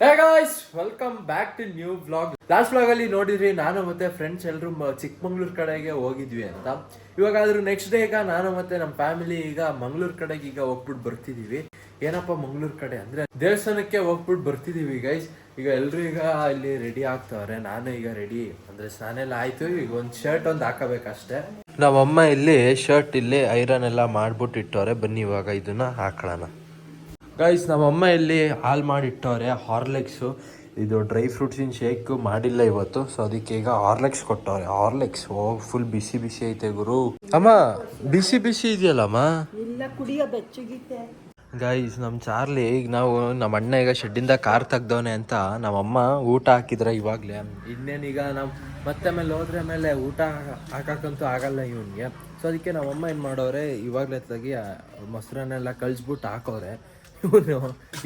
Hey guys welcome back to new blog last blog ಅಲ್ಲಿ ನೋಡಿದ್ರಿ, ನಾನು ಮತ್ತೆ ಫ್ರೆಂಡ್ಸ್ ಎಲ್ಲರೂ ಚಿಕ್ಕಮಂಗ್ಳೂರ್ ಕಡೆಗೆ ಹೋಗಿದ್ವಿ ಅಂತ. ಇವಾಗಾದ್ರೂ ನೆಕ್ಸ್ಟ್ ಡೇ ಈಗ ನಾನು ಮತ್ತೆ ನಮ್ಮ ಫ್ಯಾಮಿಲಿ ಈಗ ಮಂಗ್ಳೂರ್ ಕಡೆಗೆ ಈಗ ಹೋಗ್ಬಿಟ್ಟು ಬರ್ತಿದೀವಿ. ಏನಪ್ಪ ಮಂಗ್ಳೂರ್ ಕಡೆ ಅಂದ್ರೆ? ದೇವಸ್ಥಾನಕ್ಕೆ ಹೋಗ್ಬಿಟ್ಟು ಬರ್ತಿದೀವಿ ಗೈಸ್ ಈಗ ಎಲ್ಲರೂ ಈಗ ಇಲ್ಲಿ ರೆಡಿ ಆಗ್ತಾವ್ರೆ. ನಾನು ಈಗ ರೆಡಿ ಅಂದ್ರೆ ಸ್ನಾನ ಎಲ್ಲ ಆಯ್ತು. ಈಗ ಒಂದು ಶರ್ಟ್ ಒಂದು ಹಾಕಬೇಕಷ್ಟೇ. ನಮ್ಮಮ್ಮ ಇಲ್ಲಿ ಶರ್ಟ್ ಇಲ್ಲಿ ಐರನ್ ಎಲ್ಲ ಮಾಡ್ಬಿಟ್ಟು ಇಟ್ಟವ್ರೆ. ಬನ್ನಿ ಇವಾಗ ಇದನ್ನ ಹಾಕೊಳ್ಳೋಣ. ಗೈಸ್ ನಮ್ಮಮ್ಮ ಇಲ್ಲಿ ಹಾಲು ಮಾಡಿಟ್ಟವ್ರೆ ಹಾರ್ಲೆಕ್ಸು ಇದು ಡ್ರೈ ಫ್ರೂಟ್ಸಿನ ಶೇಕ್ ಮಾಡಿಲ್ಲ ಇವತ್ತು ಸೊ ಅದಕ್ಕೆ ಈಗ ಹಾರ್ಲೆಕ್ಸ್ ಕೊಟ್ಟವ್ರೆ. ಹಾರ್ಲೆಕ್ಸ್ ಓ ಫುಲ್ ಬಿಸಿ ಬಿಸಿ ಐತೆ ಗುರು. ಅಮ್ಮ ಬಿಸಿ ಬಿಸಿ ಇದೆಯಲ್ಲಮ್ಮ ಗೈಸ್ ನಮ್ಮ ಚಾರ್ಲಿ ಈಗ ನಾವು ನಮ್ಮ ಅಣ್ಣ ಈಗ ಶೆಡ್ಡಿಂದ ಕಾರ್ ತೆಗ್ದವನೆ ಅಂತ ನಮ್ಮಮ್ಮ ಊಟ ಹಾಕಿದ್ರೆ ಇವಾಗಲೇ. ಇನ್ನೇನೀಗ ನಾವು ಮತ್ತೆ ಮೇಲೆ ಹೋದ್ರೆ ಮೇಲೆ ಊಟ ಹಾಕಕ್ಕಂತೂ ಆಗಲ್ಲ ಇವನಿಗೆ. ಸೊ ಅದಕ್ಕೆ ನಮ್ಮಮ್ಮ ಏನು ಮಾಡೋರೆ ಇವಾಗಲೇ ತಗಿ ಮೊಸರನ್ನೆಲ್ಲ ಕಳಿಸ್ಬಿಟ್ಟು ಹಾಕೋರೆ.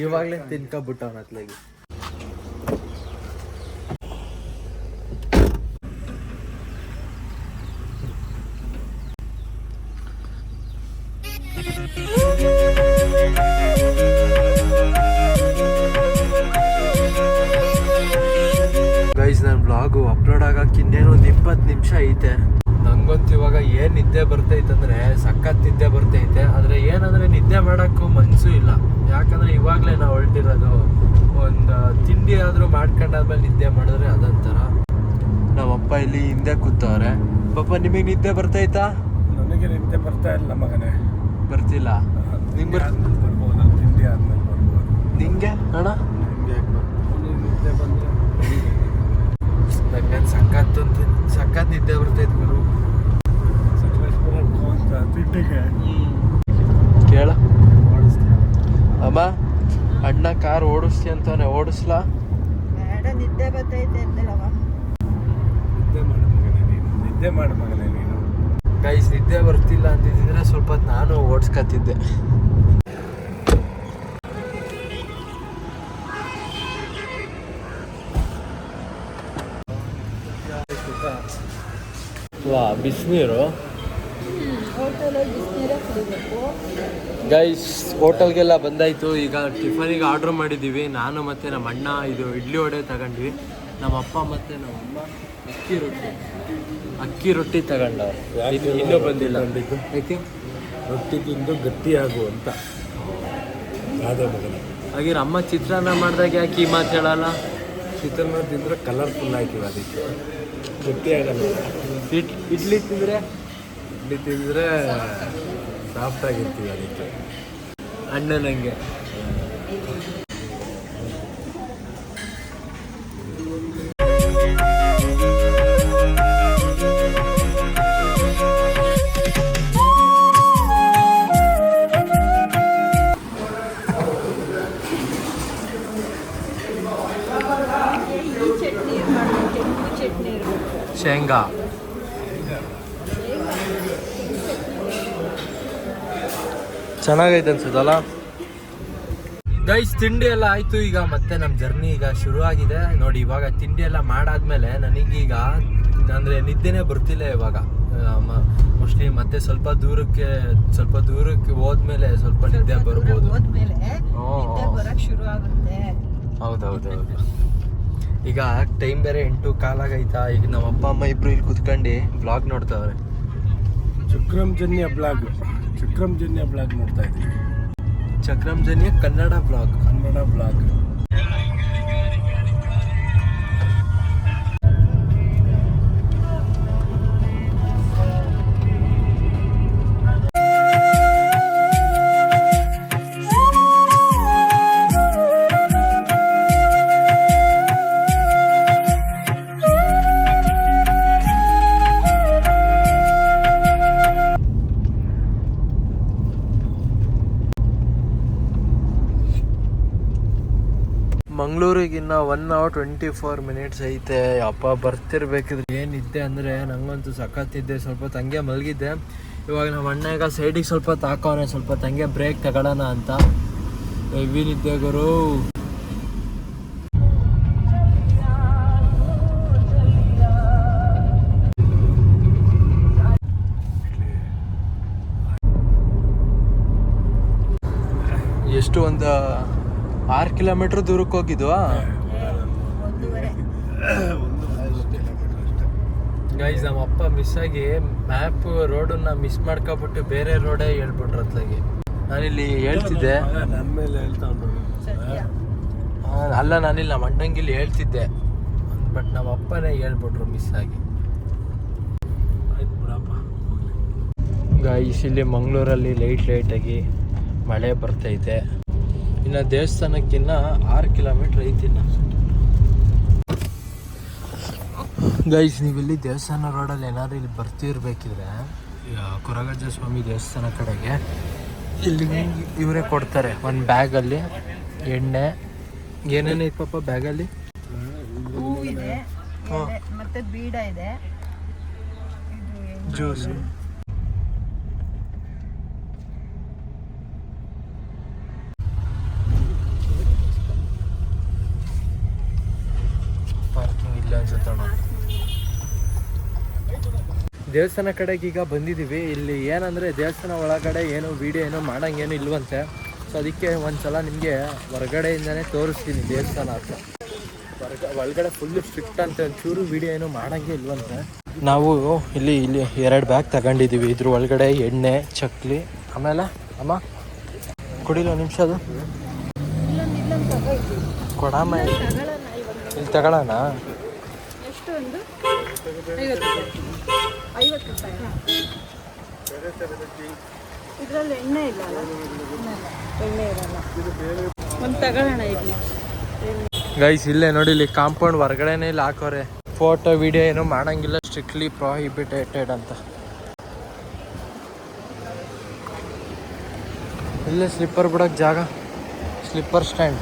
ಇವಾಗಲೇ ತಿನ್ಕೊಬಿಟ್ಟವನ ಅತ್ಲಾಗಿ. ಗೈಸ್ ನನ್ನ ಬ್ಲಾಗು ಅಪ್ಲೋಡ್ ಆಗಕ್ಕೆ ಇನ್ನೇನು ಒಂದು ಇಪ್ಪತ್ತು ನಿಮಿಷ ಐತೆ. ನಂಗಂತೂ ಇವಾಗ ಏನು ನಿದ್ದೆ ಬರ್ತೈತಂದ್ರೆ ಸಖತ್ ನಿದ್ದೆ ಬರ್ತೈತೆ. ಆದ್ರೆ ಏನಂದ್ರೆ ನಿದ್ದೆ ಮಾಡೋಕ್ಕೂ ಮನಸ್ಸು ಇಲ್ಲ. ಯಾಕಂದ್ರೆ ಇವಾಗಲೇ ನಾವು ಹೊರಟಿರೋದು ಒಂದು ತಿಂಡಿ ಆದರೂ ಮಾಡ್ಕೊಂಡಾದ್ಮೇಲೆ ನಿದ್ದೆ ಮಾಡಿದ್ರೆ ಅದೊಂಥರ ನಮ್ಮಪ್ಪ ಇಲ್ಲಿ ಹಿಂದೆ ಕೂತವ್ರೆ. ಪಾಪ ನಿಮಗೆ ನಿದ್ದೆ ಬರ್ತೈತಾ ನನಗೆ ನಿದ್ದೆ ಬರ್ತಾ ಇಲ್ಲ ಮಗನೇ. ಬರ್ತಿಲ್ಲ. ನಿಂಗೆ ಬರ್ಬೋದು ತಿಂಡಿ ಆದ್ಮೇಲೆ ಬರ್ಬೋದು. ನಿಂಗೆ? ಅಣ್ಣ? ನಿಂಗೆ ನಿದ್ದೆ ಬಂದರೆ? ನನಗೆ ಸಖತ್ ಸಖತ್ ನಿದ್ದೆ ಬರ್ತೈತೆ ಗುರು. ಸಕಲೇಶ್ಪುರ ಅಂತ ತಿಟ್ಟಿಗೆ ಕೇಳ. ಅಮ್ಮ ಅಣ್ಣ ಕಾರ್ ಓಡಿಸ್ತಿ ಅಂತಾನೆ ಓಡಿಸ್ಲಾ? ಬೇಡ ನಿದ್ದೆ ಬರ್ತೈತೆ ಅಂತಲ್ಲವ ನಿದ್ದೆ ಮಾಡು ಮಗನೇ ನೀನು ನಿದ್ದೆ ಮಾಡು ಮಗನೇ ನೀನು. ಗೈಸ್ ನಿದ್ದೆ ಬರ್ತಿಲ್ಲ ಅಂತಿದ್ರೆ ಸ್ವಲ್ಪ ಹೊತ್ತು ನಾನು ಓಡಿಸ್ಕತ್ತಿದ್ದೆ. ವಾ ಬಿಸಿನೀರು? ಗೈಸ್ ಹೋಟೆಲ್ಗೆಲ್ಲ ಬಂದಾಯ್ತು. ಈಗ ಟಿಫನಿಗೆ ಆರ್ಡ್ರ್ ಮಾಡಿದ್ದೀವಿ ನಾನು ಮತ್ತು ನಮ್ಮ ಅಣ್ಣ ಇದು ಇಡ್ಲಿ ವಡೆ ತಗೊಂಡ್ವಿ. ನಮ್ಮ ಅಪ್ಪ ಮತ್ತು ನಮ್ಮ ಅಮ್ಮ ಅಕ್ಕಿ ರೊಟ್ಟಿ. ಅಕ್ಕಿ ರೊಟ್ಟಿ ತಗೊಂಡವ್ರು. ಇದು ಇನ್ನೂ ಬಂದಿಲ್ಲ? ಅಂದಿದ್ದು ಯಾಕೆ? ರೊಟ್ಟಿ ತಿಂದು ಗಟ್ಟಿಯಾಗು ಅಂತ. ಅದೇ ಮಗನೇ. ಹಾಗೆ ಅಮ್ಮ ಚಿತ್ರಾನ್ನ ಮಾಡಿದಾಗ ಯಾಕೆ ಈ ಮಾತು ಹೇಳಲ್ಲ? ಚಿತ್ರಾನ್ನ ತಿಂದರೆ ಕಲರ್ಫುಲ್ ಆಯ್ತೀವಿ ಅದಕ್ಕೆ ಗಟ್ಟಿ ಆಗಲ್ಲ. ಇಡ್ಲಿ ತಿಂದರೆ ಇಡ್ಲಿ ತಿಂದರೆ ಸಾಫ್ಟ್ ಆಗಿರ್ತೀವಿ ಅದಕ್ಕೆ. ಅಣ್ಣ ನನಗೆ ಈ ಚಟ್ನಿ ಮಾಡಬೇಕು ಕೆಂಪು ಚಟ್ನಿ ಇರಬೇಕು ಶೇಂಗಾ. ಚೆನ್ನಾಗೈತೆ ಅನ್ಸುತ್ತಲ್ಲ? ಗೈಸ್ ತಿಂಡಿ ಎಲ್ಲ ಆಯ್ತು. ಈಗ ಮತ್ತೆ ನಮ್ಮ ಜರ್ನಿ ಈಗ ಶುರು ಆಗಿದೆ. ನೋಡಿ ಇವಾಗ ತಿಂಡಿ ಎಲ್ಲ ಮಾಡಾದ್ಮೇಲೆ ನನಗೀಗ ಅಂದ್ರೆ ನಿದ್ದೆನೇ ಬರ್ತಿಲ್ಲ ಇವಾಗ. ಮೋಸ್ಟ್ಲಿ ಮತ್ತೆ ಸ್ವಲ್ಪ ದೂರಕ್ಕೆ ಸ್ವಲ್ಪ ದೂರಕ್ಕೆ ಹೋದ್ಮೇಲೆ ಸ್ವಲ್ಪ ನಿದ್ದೆ ಬರ್ಬೋದು. ಹೌದೌದು ಈಗ ಟೈಮ್ ಬೇರೆ ಎಂಟು ಕಾಲಾಗೈತಾ ಈಗ ನಮ್ಮ ಅಪ್ಪ ಅಮ್ಮ ಇಬ್ರು ಇಲ್ಲಿ ಕುತ್ಕೊಂಡು ಬ್ಲಾಗ್ ನೋಡ್ತಾವ್ರೆ. ಶುಕ್ರಂ ಜನ್ಯ ಬ್ಲಾಗ್ ಚಕ್ರಂ ಜನ್ಯ ಬ್ಲಾಗ್ ನೋಡ್ತಾ ಇದ್ದೀವಿ ಚಕ್ರಂ ಜನಿಯ ಕನ್ನಡ ಬ್ಲಾಗ್ ಕನ್ನಡ ಬ್ಲಾಗ್ ಇನ್ನ one hour twenty four minutes ಐತೆ. ಅಪ್ಪ ಬರ್ತಿರ್ಬೇಕಿದ್ರೆ ಏನಿದ್ದೆ ಅಂದರೆ ನಂಗಂತೂ ಸಖತ್ತಿದ್ದೆ ಸ್ವಲ್ಪ ತಂಗೆ ಮಲಗಿದ್ದೆ. ಇವಾಗ ನಮ್ಮ ಅಣ್ಣಗ ಸೈಡಿಗೆ ಸ್ವಲ್ಪ ತಾಕವನೆ. ಸ್ವಲ್ಪ ತಂಗೆ ಬ್ರೇಕ್ ತಗೊಳ್ಳೋಣ ಅಂತ. ಹೆವಿ ನಿದ್ದೆ ಗುರು. ಎಷ್ಟು ಒಂದು ಆರು ಕಿಲೋಮೀಟ್ರ್ ದೂರಕ್ಕೆ ಹೋಗಿದ್ವಾ ಒಂದೂವರೆ ಒಂದು ಕಿಲೋಮೀಟರ್ ಅಷ್ಟೇ ಗೈಸ್ ನಮ್ಮ ಅಪ್ಪ ಮಿಸ್ ಆಗಿ ಮ್ಯಾಪ್ ರೋಡನ್ನ ಮಿಸ್ ಮಾಡ್ಕೊಬಿಟ್ಟು ಬೇರೆ ರೋಡೇ ಹೇಳ್ಬಿಟ್ರು ಅತ್ಲಾಗಿ ನಾನಿಲ್ಲಿ ಹೇಳ್ತಿದ್ದೆ. ಅಲ್ಲ, ನಾನಿಲ್ಲ ನಮ್ಮ ಹೇಳ್ತಿದ್ದೆ. ಬಟ್ ನಮ್ಮ ಅಪ್ಪನೇ ಹೇಳ್ಬಿಟ್ರು ಮಿಸ್ ಆಗಿ. ಗೈಸ್ ಇಲ್ಲಿ ಮಂಗಳೂರಲ್ಲಿ ಲೈಟ್ ಲೈಟಾಗಿ ಮಳೆ ಬರ್ತೈತೆ ಇನ್ನು ದೇವಸ್ಥಾನಕ್ಕಿನ್ನ ಆರು ಕಿಲೋಮೀಟ್ರ್ ಐತಿ ಇನ್ನು. ಗೈಸ್ ನೀವಿಲ್ಲಿ ದೇವಸ್ಥಾನ ರೋಡಲ್ಲಿ ಏನಾದ್ರು ಇಲ್ಲಿ ಬರ್ತಿರ್ಬೇಕಿದ್ರೆ ಕೊರಗಜ್ಜ ಸ್ವಾಮಿ ದೇವಸ್ಥಾನ ಕಡೆಗೆ ಇಲ್ಲಿ ಇವರೇ ಕೊಡ್ತಾರೆ. ಒಂದು ಬ್ಯಾಗಲ್ಲಿ ಎಣ್ಣೆ. ಏನೇನೈತೆ ಪಾಪ ಬ್ಯಾಗಲ್ಲಿ ಹೂವು ಇದೆ ಮತ್ತೆ ಬೀಡ ಇದು. ಜ್ಯೂಸು ದೇವಸ್ಥಾನ ಕಡೆಗೆ ಈಗ ಬಂದಿದ್ದೀವಿ. ಇಲ್ಲಿ ಏನಂದರೆ ದೇವಸ್ಥಾನ ಒಳಗಡೆ ಏನು ವೀಡಿಯೋ ಏನೋ ಮಾಡೋಂಗೇನು ಇಲ್ವಂತೆ. ಸೊ ಅದಕ್ಕೆ ಒಂದ್ಸಲ ನಿಮಗೆ ಹೊರಗಡೆಯಿಂದನೇ ತೋರಿಸ್ತೀನಿ ದೇವಸ್ಥಾನ ಅಂತ ಹೊರಗ, ಒಳಗಡೆ ಫುಲ್ಲು ಸ್ಟ್ರಿಕ್ಟ್ ಅಂತ ಒಂಚೂರು ವಿಡಿಯೋ ಏನು ಮಾಡೋಂಗೆ ಇಲ್ವಂತೆ. ನಾವು ಇಲ್ಲಿ ಇಲ್ಲಿ ಎರಡು ಬ್ಯಾಗ್ ತಗೊಂಡಿದ್ದೀವಿ. ಇದ್ರ ಒಳಗಡೆ ಎಣ್ಣೆ, ಚಕ್ಲಿ, ಆಮೇಲೆ ಅಮ್ಮ ಕುಡಿಲ್ಲ ಒಂದು ನಿಮಿಷ ಅದು. ಕೊಡಮ್ಮ ಇಲ್ಲಿ. ತಗೊಳ್ಳೋಣ? ಒಂದು ಗೈಸ್ ಇಲ್ಲೇ ನೋಡಿ, ಇಲ್ಲಿ ಕಾಂಪೌಂಡ್ ಹೊರಗಡೆನೇ ಇಲ್ಲಿ ಹಾಕೋರೆ. ಫೋಟೋ ವಿಡಿಯೋ ಏನು ಮಾಡಂಗಿಲ್ಲ ಸ್ಟ್ರಿಕ್ಟ್ಲಿ ಪ್ರೊಹಿಬಿಟೇಟೆಡ್ ಅಂತ. ಇಲ್ಲೇ ಸ್ಲಿಪ್ಪರ್ ಬಿಡೋಕೆ ಜಾಗ. ಸ್ಲಿಪ್ಪರ್ ಸ್ಟ್ಯಾಂಡ್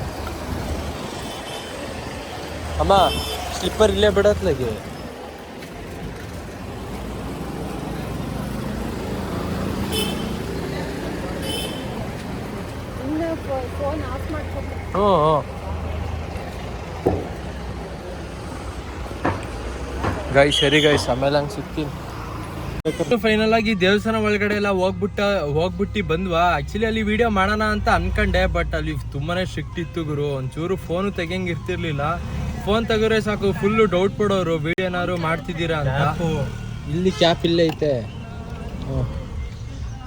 ಅಮ್ಮ ಸ್ಲಿಪ್ಪರ್ ಇಲ್ಲೇ ಬಿಡತ್ಲಾಗೆ ಇನ್ನು ಫೋನ್ ಆಫ್ ಮಾಡ್ಕೊಂಡು ಗಾಯ್ ಸರಿ ಗೈಸ್ ಆಮೇಲೆ ಹಂಗೆ ಸಿಗ್ತೀನಿ. ಫೈನಲ್ ಆಗಿ ದೇವಸ್ಥಾನ ಒಳಗಡೆ ಎಲ್ಲ ಹೋಗ್ಬಿಟ್ಟ ಹೋಗ್ಬಿಟ್ಟು ಬಂದ್ವಾ? ಆಕ್ಚುಲಿ ಅಲ್ಲಿ ವಿಡಿಯೋ ಮಾಡೋಣ ಅಂತ ಅನ್ಕಂಡೆ ಬಟ್ ಅಲ್ಲಿ ತುಂಬಾನೇ ಸ್ಟ್ರಿಕ್ಟ್ ಇತ್ತು ಗುರು. ಒಂಚೂರು ಫೋನು ತೆಗಿಯಂಗೆ ಇರ್ತಿರ್ಲಿಲ್ಲ. ಫೋನ್ ತೆಗೋರೆ ಸಾಕು ಫುಲ್ಲು ಡೌಟ್ ಪಡೋರು. ವಿಡಿಯೋ ಏನಾದ್ರು ಮಾಡ್ತಿದ್ದೀರಾ ಅಂತ. ಇಲ್ಲಿ ಕ್ಯಾಪ್ ಇಲ್ಲೇ ಐತೆ.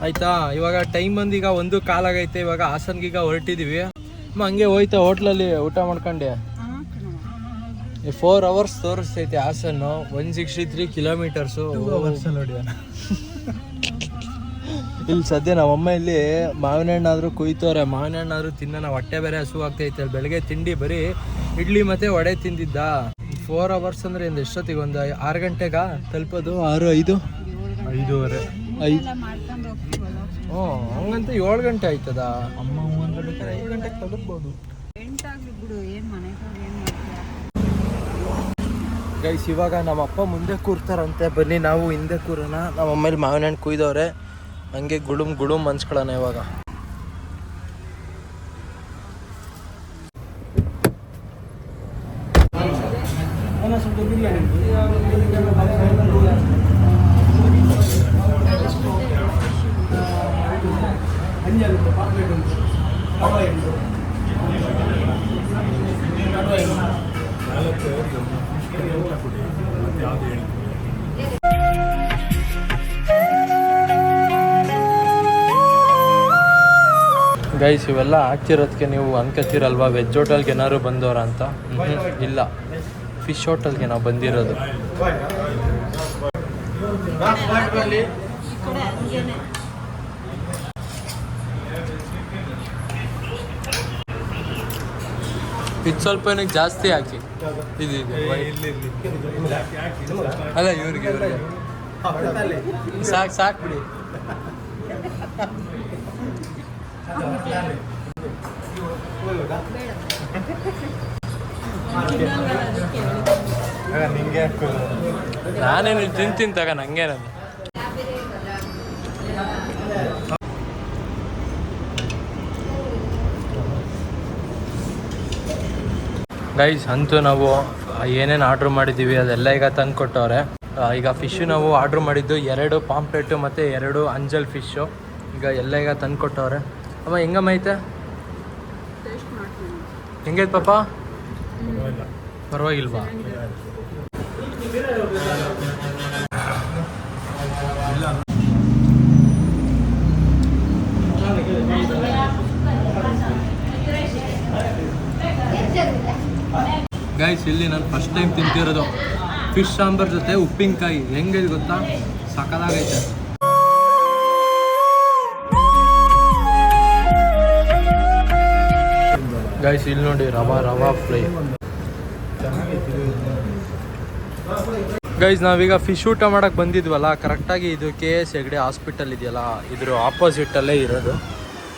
ಆಯ್ತಾ? ಇವಾಗ ಟೈಮ್ ಬಂದೀಗ ಒಂದು ಕಾಲಾಗೈತೆ. ಇವಾಗ ಹಾಸನ್ಗೀಗ ಹೊರಟಿದೀವಿ. ಅಮ್ಮ ಹಂಗೆ ಹೋಯ್ತಾ ಹೋಟ್ಲಲ್ಲಿ ಊಟ ಮಾಡ್ಕೊಂಡೆ. ಈ ಫೋರ್ ಅವರ್ಸ್ ತೋರಿಸ್ತೈತೆ ಹಾಸನ್ನು. ಒನ್ ಸಿಕ್ಸ್ಟಿ ತ್ರೀ ಕಿಲೋಮೀಟರ್ಸು ಇಲ್ಲಿ ಸದ್ಯ ನಮ್ಮಮ್ಮ ಇಲ್ಲಿ ಮಾವಿನ ಹಣ್ಣಾದ್ರೂ ಕುಯ್ತವ್ರೆ. ಮಾವಿನ ಹಣ್ಣಾದರೂ ತಿನ್ನೋಣ ಹೊಟ್ಟೆ ಬೇರೆ ಹಸು ಆಗ್ತೈತೆ ಅಲ್ಲಿ. ಬೆಳಗ್ಗೆ ತಿಂಡಿ ಬರೀ ಇಡ್ಲಿ ಮತ್ತೆ ವಡೆ ತಿಂದಿದ್ದ. ಫೋರ್ ಅವರ್ಸ್ ಅಂದ್ರೆ ಇಂದ ಎಷ್ಟೊತ್ತಿಗೆ? ಒಂದು ಆರು ಗಂಟೆಗ ತಲುಪೋದು? ಆರು ಐದು? ಐದೂವರೆ. ಐದು ಹ್ಞೂ ಹಂಗಂತ ಏಳು ಗಂಟೆ ಆಯ್ತದ? ಅಮ್ಮ ತಲುಪ್ಬೋದು. ಗೈಸ್ ಇವಾಗ ನಮ್ಮ ಅಪ್ಪ ಮುಂದೆ ಕೂರ್ತಾರಂತೆ. ಬನ್ನಿ ನಾವು ಹಿಂದೆ ಕೂರೋಣ. ನಮ್ಮ ಅಮ್ಮೇಲೆ ಮಾವಿನ ಹಣ್ಣು ಕುಯ್ದವ್ರೆ. ಹಂಗೆ ಗುಡುಮ್ ಗುಡುಮ್ ಅನ್ಸ್ಕೊಳ್ಳೋಣ ಇವಾಗ. ಗೈಸ್ ಇವೆಲ್ಲ ಹಾಕ್ತಿರೋದಕ್ಕೆ ನೀವು ಅನ್ಕೋತೀರಲ್ವಾ ವೆಜ್ ಹೋಟೆಲ್ಗೆ ಏನಾದ್ರು ಬಂದವರ ಅಂತ? ಇಲ್ಲ. ಫಿಶ್ ಹೋಟೆಲ್ಗೆ ನಾವು ಬಂದಿರೋದು. ಇದು ಸ್ವಲ್ಪ ಏನಕ್ಕೆ ಜಾಸ್ತಿ ಹಾಕಿ. ಇದು ಅಲ್ಲ ಇವ್ರಿಗೆ ಇವ್ರಿಗೆ. ಸಾಕು ಸಾಕು ಬಿಡಿ ನಾನೇನು ತಿಂತೀನಿ ತಗ ನಂಗೇನದು ಗೈಸ್ ಅಂತೂ ನಾವು ಏನೇನು ಆರ್ಡ್ರ್ ಮಾಡಿದ್ದೀವಿ ಅದೆಲ್ಲ ಈಗ ತಂದು ಕೊಟ್ಟವ್ರೆ ಈಗ ಫಿಶ್ ನಾವು ಆರ್ಡ್ರ್ ಮಾಡಿದ್ದು ಎರಡು ಪಾಂಪ್ಲೆಟು ಮತ್ತು ಎರಡು ಅಂಜಲ್ ಫಿಶ್ಶು ಈಗ ಎಲ್ಲ ಈಗ ತಂದು ಕೊಟ್ಟವ್ರೆ ಅಮ್ಮ, ಹೆಂಗಮ್ಮ ಐತೆ? ಹೆಂಗೈತೆ ಪಾಪ? ಪರವಾಗಿಲ್ವಾ? ಗೈಸ್ ಇಲ್ಲಿ ನಾನು ಫಸ್ಟ್ ಟೈಮ್ ತಿಂತಿರೋದು ಫಿಶ್ ಸಾಂಬಾರ್ ಜೊತೆ ಉಪ್ಪಿನಕಾಯಿ. ಹೆಂಗೈತೆ ಗೊತ್ತಾ? ಸಕಲಾಗೈತೆ ಗೈಸ್ ಇಲ್ಲಿ ನೋಡಿ, ರವಾ ರವಾ ಫ್ರೈ ಗೈಸ್ ನಾವೀಗ ಫಿಶ್ ಊಟ ಮಾಡಕ್ ಬಂದಿದ್ವಲ್ಲ ಕರೆಕ್ಟಾಗಿ ಇದು ಕೆ ಎಸ್ ಹೆಗ್ಡೆ ಹಾಸ್ಪಿಟಲ್ ಇದೆಯಲ್ಲ, ಇದ್ರ ಆಪೋಸಿಟಲ್ಲೇ ಇರೋದು.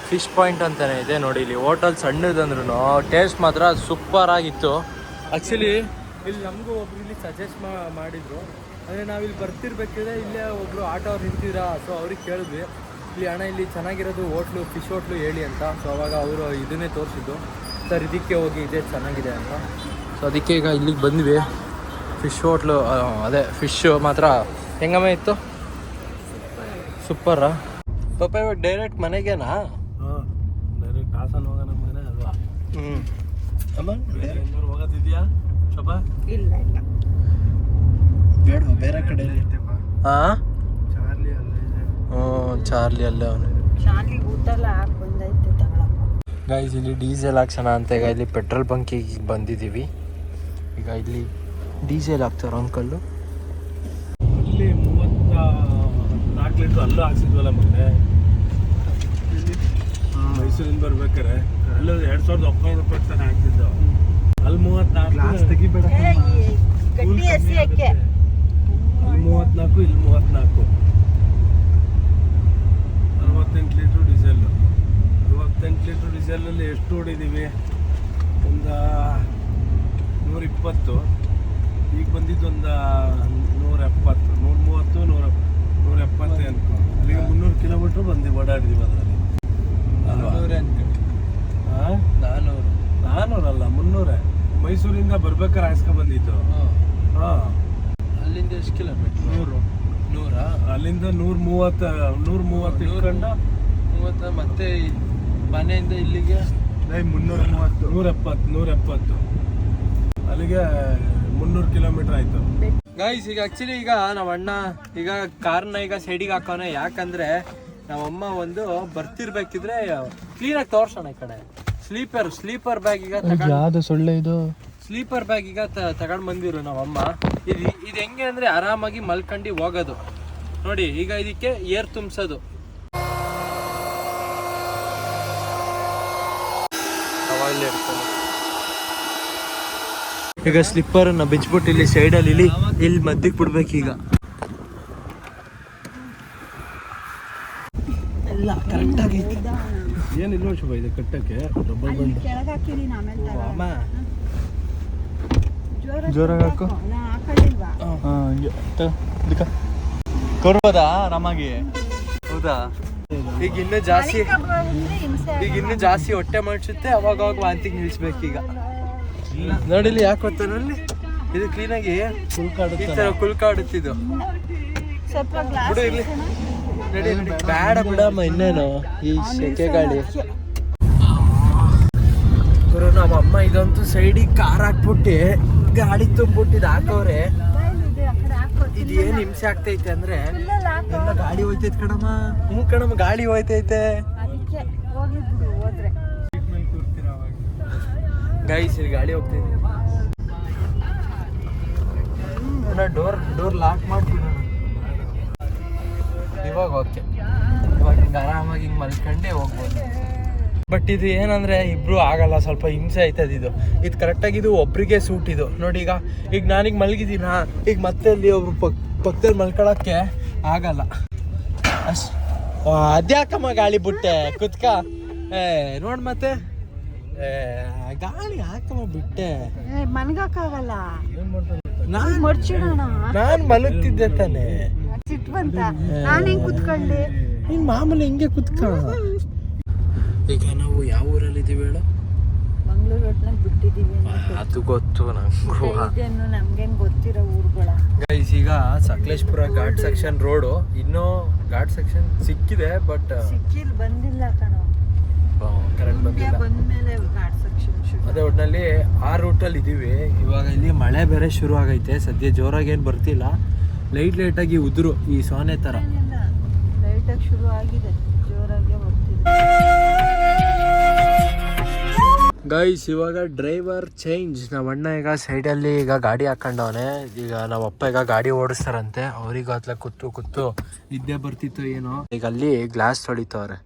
ಫಿಶ್ ಪಾಯಿಂಟ್ ಅಂತಾನೆ ಇದೆ, ನೋಡಿ, ಇಲ್ಲಿ ಹೋಟೆಲ್ ಸಣ್ಣದಂದ್ರೂ ಟೇಸ್ಟ್ ಮಾತ್ರ ಸೂಪರ್ ಆಗಿತ್ತು. ಆ್ಯಕ್ಚುಲಿ ಇಲ್ಲಿ ನಮಗೂ ಒಬ್ರು ಇಲ್ಲಿ ಸಜೆಸ್ಟ್ ಮಾಡಿದ್ರು. ಅಂದರೆ ನಾವಿಲ್ಲಿ ಬರ್ತಿರ್ಬೇಕಿದ್ರೆ ಇಲ್ಲೇ ಒಬ್ರು ಆಟೋ ನಿಂತಿದ್ರಾ ಸೊ ಅವ್ರಿಗೆ ಕೇಳಿದ್ವಿ. ಇಲ್ಲಿ ಅಣ್ಣ, ಇಲ್ಲಿ ಚೆನ್ನಾಗಿರೋದು ಹೋಟ್ಲು ಫಿಶ್ ಹೋಟ್ಲು ಹೇಳಿ ಅಂತ. ಸೊ ಅವಾಗ ಅವರು ಇದನ್ನೇ ತೋರಿಸಿದ್ದು. ಸರ್ ಇದಕ್ಕೆ ಹೋಗಿ ಇದೆ ಚೆನ್ನಾಗಿದೆ ಅಂತ. ಸೊ ಅದಕ್ಕೆ ಈಗ ಇಲ್ಲಿಗೆ ಬಂದ್ವಿ. ಫಿಶ್ ಹೋಟ್ಲು ಅದೇ ಫಿಶ್ ಮಾತ್ರ. ಹೆಂಗಮ್ಮ ಇತ್ತು? ಸೂಪರಾ ಪಾಪ ಇವಾಗ ಡೈರೆಕ್ಟ್ ಮನೆಗೇನಾ? ಹಾಂ ಡೈರೆಕ್ಟ್ ಹಾಸನ ಹೋಗೋಣ ಮನೆ ಅಲ್ವಾ ಹ್ಞೂ ಅಮ್ಮ? ಬೆಂಗಳೂರು ಹೋಗೋದಿದ್ಯಾ ಶೋಭ? ಇಲ್ಲ ಇಲ್ಲ. ಬೇಡ ಬೇರೆ ಕಡೆ. ಹಾಂ? ಚಾರ್ಲಿ ಅಲ್ಲೇ ಇದೆ. ಹ್ಞೂ ಚಾರ್ಲಿ ಅಲ್ಲೇ ಅವನು. ಚಾರ್ಲಿ ಊಟ ಎಲ್ಲ ಹಾಕಿ ಬಂದೈತೆ ಗೈಸ್ ಇಲ್ಲಿ ಡೀಸೆಲ್ ಹಾಕ್ಸೋಣ ಅಂತ ಈಗ ಇಲ್ಲಿ ಪೆಟ್ರೋಲ್ ಬಂಕಿಗೆ ಬಂದಿದ್ದೀವಿ. ಈಗ ಇಲ್ಲಿ ಡೀಸೆಲ್ ಹಾಕ್ತಾರೆ ಅಂಕಲ್ಲು ಇಲ್ಲಿ ಮೂವತ್ತ ನಾಲ್ಕು ಲೀಟ್ರ್ ಅಲ್ಲೂ ಹಾಕ್ಸಿದ್ವಲ್ಲ ಮೊನ್ನೆ. ಮೈಸೂರಿಂದ ಬರ್ಬೇಕಾರೆ. ಅಲ್ಲೂ ಎರಡು ಸಾವಿರದ ಒಂಬೈನೂರು ರೂಪಾಯಿ ತಾನೆ ಹಾಕ್ತಿದ್ದು ಅಲ್ಲಿ ಮೂವತ್ನಾಲ್ಕು ನಾಲ್ಕು ತೆಗಿಬೇಡ ಗಟ್ಟಿ ಹಸಿ ಅಕ್ಕೆ ಅಲ್ಲಿ ಮೂವತ್ನಾಲ್ಕು ಇಲ್ಲಿ ಮೂವತ್ನಾಲ್ಕು ಅರವತ್ತೆಂಟು ಲೀಟ್ರ್ ಡೀಸೆಲ್ಲು ಅರವತ್ತೆಂಟು ಲೀಟ್ರ್ ಡೀಸೆಲಲ್ಲಿ ಎಷ್ಟು ಹೊಡಿದ್ದೀವಿ ಒಂದು ನೂರಿಪ್ಪತ್ತು. ಈಗ ಬಂದಿದ್ದು ಒಂದು ನೂರ ಎಪ್ಪತ್ತು ನೂರ ಮೂವತ್ತು ನೂರ ನೂರ ಎಪ್ಪತ್ತು ಅನ್ಕೊಂಡು ಅಲ್ಲಿಗೆ ಮುನ್ನೂರು ಕಿಲೋಮೀಟ್ರ್ ಬಂದು ಓಡಾಡಿದ್ದೀವಿ ಅದರಲ್ಲಿ. ನಾನ್ನೂರು ಹಾಂ ನಾನೂರು. ನಾನ್ನೂರಲ್ಲ ಮುನ್ನೂರೇ. ಮೈಸೂರಿಂದ ಬರ್ಬೇಕಾರೆ ಹಾಯಿಸ್ಕೊ ಬಂದಿತ್ತು ಹಾಂ. ಅಲ್ಲಿಂದ ಎಷ್ಟು ಕಿಲೋಮೀಟ್ರ್? ನೂರು. ನೂರಾ? ಅಲ್ಲಿಂದ ನೂರ ಮೂವತ್ತು ನೂರ ಮೂವತ್ತು ಇಟ್ಕೊಂಡು ಮೂವತ್ತ ಮತ್ತೆ ಮನೆಯಿಂದ ಇಲ್ಲಿಗೆ? ಮುನ್ನೂರ ಮೂವತ್ತು. ನೂರ ಎಪ್ಪತ್ತು ನೂರ ಎಪ್ಪತ್ತು ಅಲ್ಲಿಗೆ ಮುನ್ನೂರು ಕಿಲೋಮೀಟರ್ ಆಯಿತು. ಗೈಸ್ ಈಗ ಆ್ಯಕ್ಚುಲಿ ಈಗ ನಮ್ಮ ಅಣ್ಣ ಈಗ ಕಾರ್ನ ಈಗ ಸೈಡಿಗೆ ಹಾಕೋನೆ ಯಾಕಂದ್ರೆ ನಮ್ಮಮ್ಮ ಒಂದು ಬರ್ತಿರ್ಬೇಕಿದ್ರೆ ಕ್ಲೀನಾಗಿ ತೋರ್ಸೋಣ ಈ ಕಡೆ. ಸ್ಲೀಪರ್ ಸ್ಲೀಪರ್ ಬ್ಯಾಗ್ ಈಗ ಯಾವುದು ಸೊಳ್ಳೆ ಇದು? ಸ್ಲೀಪರ್ ಬ್ಯಾಗ್ ಈಗ ತಗೊಂಡ್ ಬಂದಿರು ನಮ್ಮಮ್ಮ. ಇದು ಇದು ಹೆಂಗೆ ಅಂದ್ರೆ ಆರಾಮಾಗಿ ಮಲ್ಕಂಡು ಹೋಗೋದು. ನೋಡಿ ಈಗ ಇದಕ್ಕೆ ಏರ್ ತುಂಬಿಸೋದು. ಈಗ ಸ್ಲಿಪ್ಪರ್ ಅನ್ನ ಬಿಚ್ಬಿಟ್ಟು ಇಲ್ಲಿ ಸೈಡಲ್ಲಿ ಇಲ್ಲಿ ಇಲ್ಲಿ ಮದ್ದಿಗೆ ಬಿಡ್ಬೇಕು ಈಗ. ಎಲ್ಲ ಕರೆಕ್ಟಾಗಿ ಏನಿಲ್ಲ ಶುಭ ಇದೆ ಕಟ್ಟಕ್ಕೆ ಡಬ್ಬಲ್ ಬಂದು ಜೋರಾಗಿ ಹಾಕು. ಕೊರ್ಬೋದಾ ನಮಗೆ ಹೌದಾ? ಈಗ ಇನ್ನೂ ಜಾಸ್ತಿ ಈಗ ಇನ್ನೂ ಜಾಸ್ತಿ ಹೊಟ್ಟೆ ಮಾಡ್ಸುತ್ತೆ ಅವಾಗ ಅವಾಗ ವಾಂತಿಗೆ ಈಗ ನೋಡಿಲಿ ಯಾಕೆ ಗೊತ್ತಾರ ನೋಡಿ ಇದು ಕ್ಲೀನಾಗಿ ಈ ತರ ಕುಲ್ಕಾಡುತ್ತಿದ್ದು ಸ್ವಲ್ಪ ಗ್ಲಾಸ್ ಬಿಡು ಇಲ್ಲಿ. ನಡಿ ನಡಿ. ಬೇಡ ಬಿಡಮ್ಮ ಇನ್ನೇನು? ಈ ಸೆಕೆ ಗಾಳಿ ಗುರು ನಮ್ಮ ಅಮ್ಮ ಇದಂತೂ ಸೈಡಿಗೆ ಕಾರ್ ಹಾಕ್ಬಿಟ್ಟು ಗಾಡಿ ತುಂಬಿಟ್ಟಿದ್ ಹಾಕವ್ರೆ. ಇದೇನ್ ಆ ಇದು ಏನ್ ಹಿಂಸೆ ಆಗ್ತೈತೆ ಅಂದ್ರೆ? ಎಲ್ಲ ಗಾಡಿ ಹೋಯ್ತೈತೆ ಕಣಮ್ಮ. ಹ್ಞೂ ಕಣಮ್ಮ ಗಾಡಿ ಹೋಯ್ತೈತೆ ಅದಕ್ಕೆ ಹೋಗಿ ಬಿಡು ಹೋದ್ರೆ ಗೈಸ್ ಇಲ್ಲಿ ಗಾಡಿ ಹೋಗ್ತೈತೆ ಡೋರ್ ಡೋರ್ ಲಾಕ್ ಮಾಡ್ತೀನಿ ಇವಾಗ ಓಕೆ. ಇವಾಗ ಹಿಂಗೆ ಆರಾಮಾಗಿ ಹಿಂಗೆ ಮಲ್ಕೊಂಡೆ ಹೋಗ್ಬೋದು. ಬಟ್ ಇದು ಏನಂದ್ರೆ ಇಬ್ರು ಆಗಲ್ಲ ಸ್ವಲ್ಪ ಹಿಂಸೆ ಆಯ್ತದ ಇದು. ಇದು ಕರೆಕ್ಟಾಗಿ ಇದು ಒಬ್ರಿಗೆ ಸೂಟ್ ಇದು. ನೋಡಿ ಈಗ ಈಗ ನಾನೀಗ ಮಲಗಿದ್ದೀನ? ಈಗ ಮತ್ತೆ ಅಲ್ಲಿ ಒಬ್ರು ಪಕ್ ಪಕ್ಕದಲ್ಲಿ ಮಲ್ಕೊಳಕ್ಕೆ ಆಗಲ್ಲ. ಅಷ್ಟು ಅದ್ಯಾಕಮ್ಮ ಗಾಳಿ ಬಿಟ್ಟೆ? ಕುತ್ಕ. ಏ ನೋಡಿ ಮತ್ತೆ. ಗಾಳಿ ಹಾಕಮ್ಮ ಬಿಟ್ಟೆ. ಮನ್ಗಕ್ಕಾಗಲ್ಲ ನಾನು ಮಡ್ಚಿಡೋಣ ನಾನು ಮಲಗ್ತಿದ್ದೆ ತಾನೆ. ಸಿಟ್ಟು ಬಂತ ನಾನು ಹೆಂಗ್ ಕುತ್ಕೊಂಡೆ? ನೀನ್ ಮಾಮೂಲಿ ಹಿಂಗೆ ಕುತ್ಕ. ಈಗ ನಾವು ಯಾವ ಊರಲ್ಲಿ ಇದ್ದೀವಿ ಹೇಳು? ಅದು ಗೊತ್ತು ನಂಗೂ. ನಮ್ಗೇನ್ ಗೊತ್ತಿರೋ ಊರುಗಳ. ಗೈಸ್ ಈಗ ಸಕಲೇಶ್ಪುರ ಘಾಟ್ ಸೆಕ್ಷನ್ ರೋಡು. ಇನ್ನೂ ಘಾಟ್ ಸೆಕ್ಷನ್ ಸಿಕ್ಕಿದೆ ಬಟ್ ಸಿಕ್ಕಿಲ್ ಬಂದಿಲ್ಲ ಕಣೋ. ಕರೆಂಟ್ ಬಂದಿಲ್ಲ. ಅದೇ ಒಟ್ಟಿನಲ್ಲಿ ಆ ರೂಟಲ್ಲಿ ಇದ್ದೀವಿ ಇವಾಗ ಇಲ್ಲಿ ಮಳೆ ಬೇರೆ ಶುರು ಆಗೈತೆ. ಸದ್ಯ ಜೋರಾಗಿ ಏನು ಬರ್ತಿಲ್ಲ. ಲೈಟ್ ಲೈಟಾಗಿ ಉದುರು ಈ ಸೋನೆ ಥರ ಲೈಟಾಗಿ ಶುರು ಆಗಿದೆ. ಜೋರಾಗೆ ಬರ್ತಿದೆ. ಗೈಸ್ ಇವಾಗ ಡ್ರೈವರ್ ಚೇಂಜ್ ನಮ್ಮ ಅಣ್ಣ ಈಗ ಸೈಡಲ್ಲಿ ಈಗ ಗಾಡಿ ಹಾಕೊಂಡವನೆ. ಈಗ ನಮ್ಮ ಅಪ್ಪ ಈಗ ಗಾಡಿ ಓಡಿಸ್ತಾರಂತೆ. ಅವ್ರಿಗೆ ಅತ್ಲ ಕೂತು ಕೂತು ನಿದ್ದೆ ಬರ್ತಿತ್ತು ಏನೋ. ಈಗ ಅಲ್ಲಿ ಗ್ಲಾಸ್ ತೊಳಿತವ್ರೆ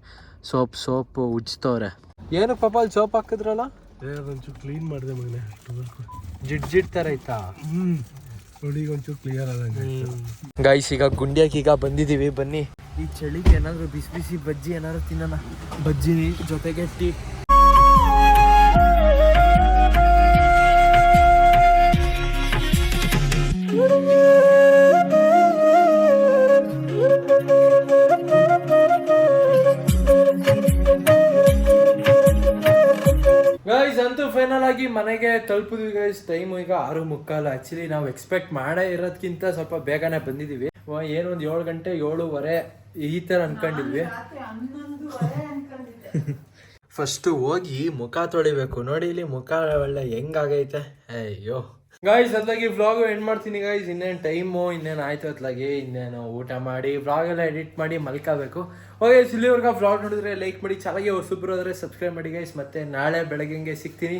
ಸೋಪ್ ಸೋಪ್ ಉಜ್ತವ್ರೆ ಏನು ಪಾಪ ಅಲ್ಲಿ ಸೋಪ್ ಹಾಕಿದ್ರಲ್ಲ? ಏ ಅದೊಂಚೂರು ಕ್ಲೀನ್ ಮಾಡಿದೆ ಮಗನೆ. ಜಿಡ್ ಜಿಡ್ ಥರ ಐತಾ ಹ್ಞೂ ನೋಡಿ ಈಗ ಒಂಚೂರು ಕ್ಲಿಯರ್ ಆದಂಗೆ ಗೈಸ್ ಈಗ ಗುಂಡ್ಯಾಕ್ ಈಗ ಬಂದಿದೀವಿ ಬನ್ನಿ. ಈ ಚಳಿಗೆ ಏನಾದ್ರು ಬಿಸಿ ಬಿಸಿ ಬಜ್ಜಿ ಏನಾದ್ರು ತಿನ್ನೋಣ. ಬಜ್ಜಿ ಜೊತೆಗೆ ಟೀ. ಅಂತೂ ಫೈನಲ್ ಆಗಿ ಮನೆಗೆ ತಲುಪಿದ್ವಿ ಗೈಸ್ ಟೈಮ್ ಈಗ ಆರು ಮುಕ್ಕಾಲು. ಆಕ್ಚುಲಿ ನಾವು ಎಕ್ಸ್ಪೆಕ್ಟ್ ಮಾಡೇ ಇರೋದ್ಕಿಂತ ಸ್ವಲ್ಪ ಬೇಗನೆ ಬಂದಿದ್ದೀವಿ ಏನು ಒಂದು ಏಳು ಗಂಟೆ ಏಳುವರೆ ಈ ತರ ಅನ್ಕೊಂಡಿದ್ವಿ. ಫಸ್ಟ್ ಹೋಗಿ ಮುಖ ತೊಳಿಬೇಕು. ನೋಡಿ ಇಲ್ಲಿ ಮುಖ ಒಳ್ಳೆ ಹೆಂಗಾಗೈತೆ. ಅಯ್ಯೋ. ಗಾಯ್ಸ್ ಅದ್ಲಾಗಿ ವ್ಲಾಗ್ ಎಂಡ್ ಮಾಡ್ತೀನಿ ಗಾಯ್ಸ್ ಇನ್ನೇನು ಟೈಮು ಇನ್ನೇನು ಆಯ್ತು ಅದ್ಲಾಗಿ ಇನ್ನೇನು ಊಟ ಮಾಡಿ ವ್ಲಾಗ್ ಎಲ್ಲ ಎಡಿಟ್ ಮಾಡಿ ಮಲ್ಕೋಬೇಕು. ಓಕೆ ಇಲ್ಲಿವರೆಗೂ ವ್ಲಾಗ್ ನೋಡಿದ್ರೆ ಲೈಕ್ ಮಾಡಿ ಚೆನ್ನಾಗಿ ಹೊಸಬ್ರು ಆದರೆ ಸಬ್ಸ್ಕ್ರೈಬ್ ಮಾಡಿ ಗೈಸ್ ಮತ್ತೆ ನಾಳೆ ಬೆಳಗ್ಗೆ ಸಿಗ್ತೀನಿ.